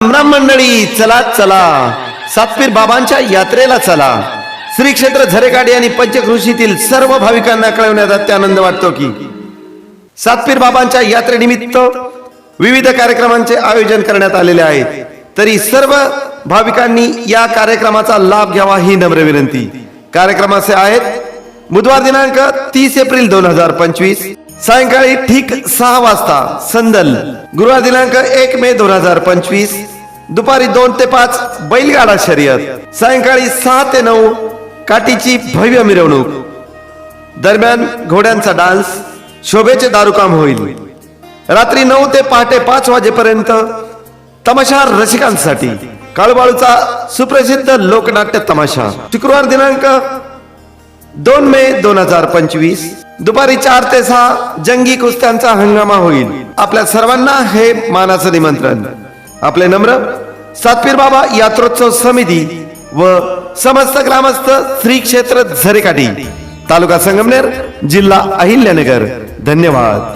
रामराम मंडळी चला चला. सातपीर बाबांच्या यात्रेला चला. श्री क्षेत्र झरेकाडी आणि पंचकृषीतील सर्व भाविकांना कळवण्यात अत्यानंद वाटतो की सातपीर बाबांच्या यात्रेनिमित्त विविध कार्यक्रमांचे आयोजन करण्यात आलेले आहे. तरी सर्व भाविकांनी या कार्यक्रमाचा लाभ घ्यावा ही नम्र विनंती. कार्यक्रमाचे आहेत बुधवार दिनांक तीस एप्रिल दोन हजार पंचवीस सायंकाळी ठीक सहा वाजता संदल. गुरुवार दिनांक एक मे दोन हजार पंचवीस दुपारी दोन ते पाच बैलगाडा शर्यत. सायंकाळी सहा ते नऊ काठीची भव्य मिरवणूक. दरम्यान घोड्यांचा डान्स शोभेचे दारुकाम होईल. रात्री नऊ ते पहाटे पाच वाजेपर्यंत तमाशा रसिकांसाठी. काळबाळूचा सुप्रसिद्ध लोकनाट्य तमाशा. शुक्रवार दिनांक दोन मे दोन हजार पंचवीस. दुपारी चार ते सहा जंगी कुस्त्यांचा हंगामा होईल. आपल्या सर्वांना हे मानाचं निमंत्रण. आपले नम्र सातपीर बाबा यात्रोत्सव समिती व समस्त ग्रामस्थ श्री क्षेत्र झरेकाठी तालुका संगमनेर जिल्हा अहिल्यानगर. धन्यवाद.